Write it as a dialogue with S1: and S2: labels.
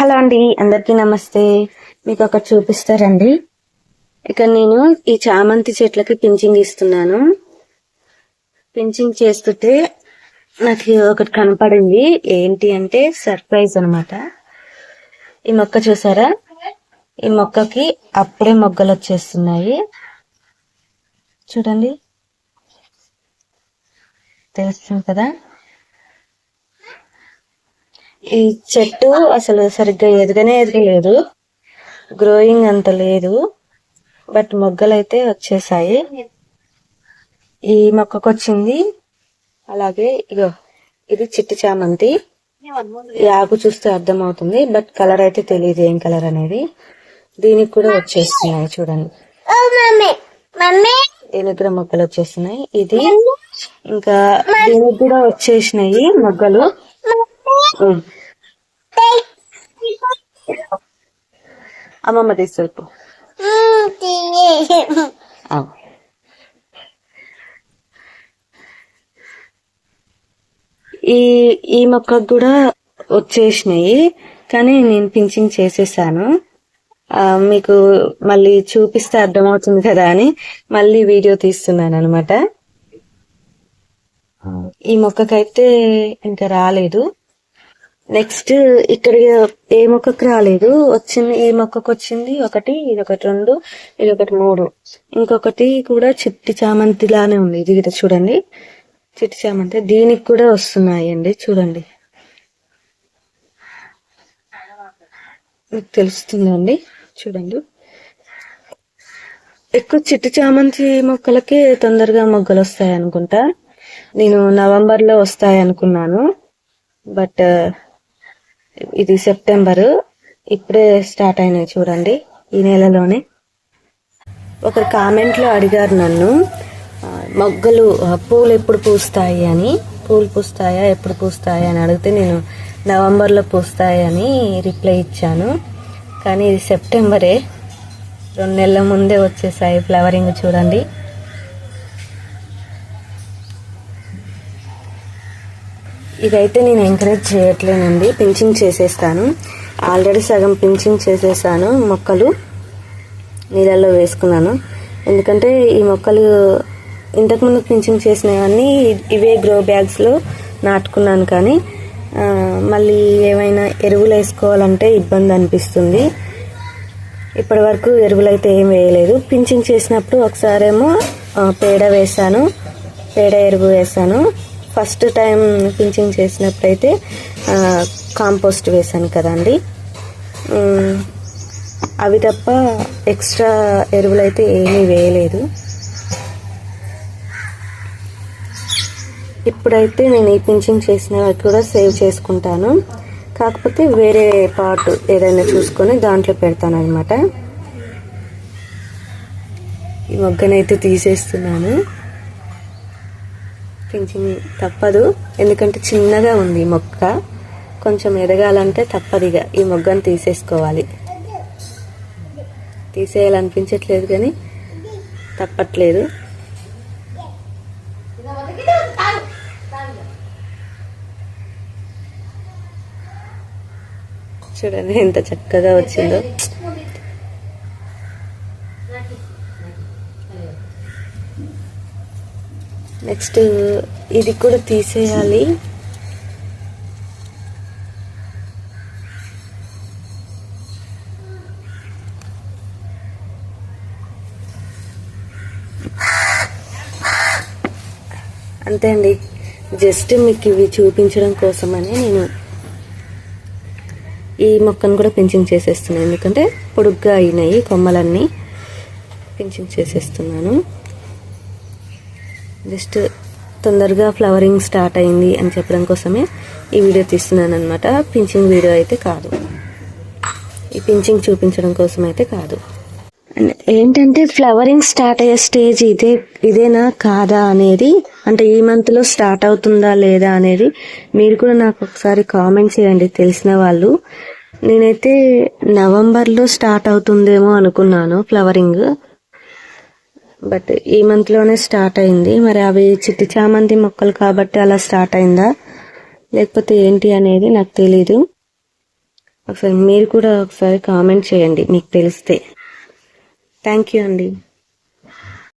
S1: Hello అండి అందరికీ నమస్తే. మీకు ఒకటి చూపిస్తారండి. ఇక నేను ఈ చామంతి చెట్లకి పించింగ్ ఇస్తున్నాను. పించింగ్ చేస్తుంటే నాకు ఒకటి కనపడింది. ఏంటి అంటే సర్ప్రైజ్ అనమాట ఈ మొక్క చూసారా? ఈ మొక్కకి అప్పుడే మొగ్గలు వచ్చేస్తున్నాయి. చూడండి. తెలుస్తుంది కదా? ఈ చెట్టు అసలు సరిగ్గా ఎదగనే ఎదగలేదు. గ్రోయింగ్ అంత లేదు. బట్ మొగ్గలు అయితే వచ్చేసాయి. ఈ మొక్కకు వచ్చింది అలాగే ఇగో ఇది చిట్టి చామంతి. ఈ ఆకు చూస్తే అర్థమవుతుంది బట్ కలర్ అయితే తెలియదు ఏం కలర్ అనేది. దీనికి కూడా వచ్చేస్తున్నాయి చూడండి. కూడా మొగ్గలు వచ్చేస్తున్నాయి. ఇది ఇంకా దీనికి కూడా వచ్చేసినాయి మొగ్గలు. అమ్మమ్మ తీసుకెళ్ళిపో. ఈ ఈ మొక్కకు కూడా వచ్చేసినాయి కానీ నేను పించింగ్ చేసేసాను. మీకు మళ్ళీ చూపిస్తే అర్థమవుతుంది కదా అని మళ్ళీ వీడియో తీస్తున్నాను అనమాట ఈ మొక్కకైతే ఇంకా రాలేదు. నెక్స్ట్ ఇక్కడ ఏ మొక్కకు రాలేదు. వచ్చింది ఏ మొక్కకు వచ్చింది. ఒకటి ఇది ఒకటి రెండు ఇది ఒకటి మూడు. ఇంకొకటి కూడా చిట్టి చామంతి లానే ఉంది. ఇది ఇక్కడ చూడండి. చిట్టి చామంతి. దీనికి కూడా వస్తున్నాయండి. చూడండి. మీకు తెలుస్తుందండి చూడండి. ఎక్కువ చిట్టి చామంతి మొక్కలకి తొందరగా మొగ్గలు వస్తాయి అనుకుంటా నేను నవంబర్లో వస్తాయి అనుకున్నాను బట్ ఇది సెప్టెంబరు. ఇప్పుడే స్టార్ట్ అయినాయి చూడండి ఈ నెలలోనే. ఒక కామెంట్లో అడిగారు నన్ను మొగ్గలు పూలు ఎప్పుడు పూస్తాయి అని. పూలు పూస్తాయా? ఎప్పుడు పూస్తాయి? అని అడిగితే నేను నవంబర్లో పూస్తాయని పూస్తాయి అని రిప్లై ఇచ్చాను. కానీ ఇది సెప్టెంబరే. రెండు నెలల ముందే వచ్చేసాయి ఫ్లవరింగ్ చూడండి. ఇదైతే నేను ఎంకరేజ్ చేయట్లేనండి. పించింగ్ చేసేస్తాను. ఆల్రెడీ సగం పించింగ్ చేసేసాను. మొక్కలు నీళ్ళల్లో వేసుకున్నాను. ఎందుకంటే ఈ మొక్కలు ఇంతకుముందు పించింగ్ చేసినవన్నీ ఇవే గ్రో బ్యాగ్స్లో నాటుకున్నాను కానీ మళ్ళీ ఏమైనా ఎరువులు వేసుకోవాలంటే ఇబ్బంది అనిపిస్తుంది. ఇప్పటి వరకు ఎరువులు అయితే ఏం వేయలేదు. పించింగ్ చేసినప్పుడు ఒకసారేమో పేడ వేసాను. పేడ ఎరువు వేసాను. ఫస్ట్ టైం పించింగ్ చేసినప్పుడైతే కాంపోస్ట్ వేసాను కదండి. అవి తప్ప ఎక్స్ట్రా ఎరువులు అయితే ఏమీ వేయలేదు. ఇప్పుడైతే నేను ఈ పించింగ్ చేసినవి కూడా సేవ్ చేసుకుంటాను. కాకపోతే వేరే పార్ట్ ఏదైనా చూసుకొని దాంట్లో పెడతాను అనమాట ఈ మొగ్గనైతే తీసేస్తున్నాను. పెంచింది తప్పదు. ఎందుకంటే చిన్నగా ఉంది ఈ మొక్క. కొంచెం ఎదగాలంటే తప్పదిగా ఈ మొగ్గను తీసేసుకోవాలి. తీసేయాలనిపించట్లేదు కానీ తప్పట్లేదు. చూడండి ఎంత చక్కగా వచ్చిందో. నెక్స్ట్ ఇది కూడా తీసేయాలి. అంతే అండి. జస్ట్ మీకు ఇవి చూపించడం కోసమని నేను ఈ మొక్కను కూడా పెంచింగ్ చేసేస్తున్నాను. ఎందుకంటే పొడుగ్గా అయినాయి కొమ్మలన్నీ. పెంచింగ్ చేసేస్తున్నాను. జస్ట్ తొందరగా ఫ్లవరింగ్ స్టార్ట్ అయింది అని చెప్పడం కోసమే ఈ వీడియో తీస్తున్నాను అనమాట పించింగ్ వీడియో అయితే కాదు. ఈ పించింగ్ చూపించడం కోసం అయితే కాదు. అండ్ ఏంటంటే ఫ్లవరింగ్ స్టార్ట్ అయ్యే స్టేజ్ ఇదే ఇదేనా కాదా అనేది అంటే ఈ మంత్లో స్టార్ట్ అవుతుందా లేదా అనేది మీరు కూడా నాకు ఒకసారి కామెంట్ చేయండి తెలిసిన వాళ్ళు. నేనైతే నవంబర్లో స్టార్ట్ అవుతుందేమో అనుకున్నాను ఫ్లవరింగ్. బట్ ఈ మంత్లోనే స్టార్ట్ అయింది. మరి అవి చిట్టి చామంతి మొక్కలు కాబట్టి అలా స్టార్ట్ అయిందా? లేకపోతే ఏంటి అనేది నాకు తెలీదు. ఒకసారి మీరు కూడా ఒకసారి కామెంట్ చేయండి. మీకు తెలిస్తే. థ్యాంక్ యూ అండి.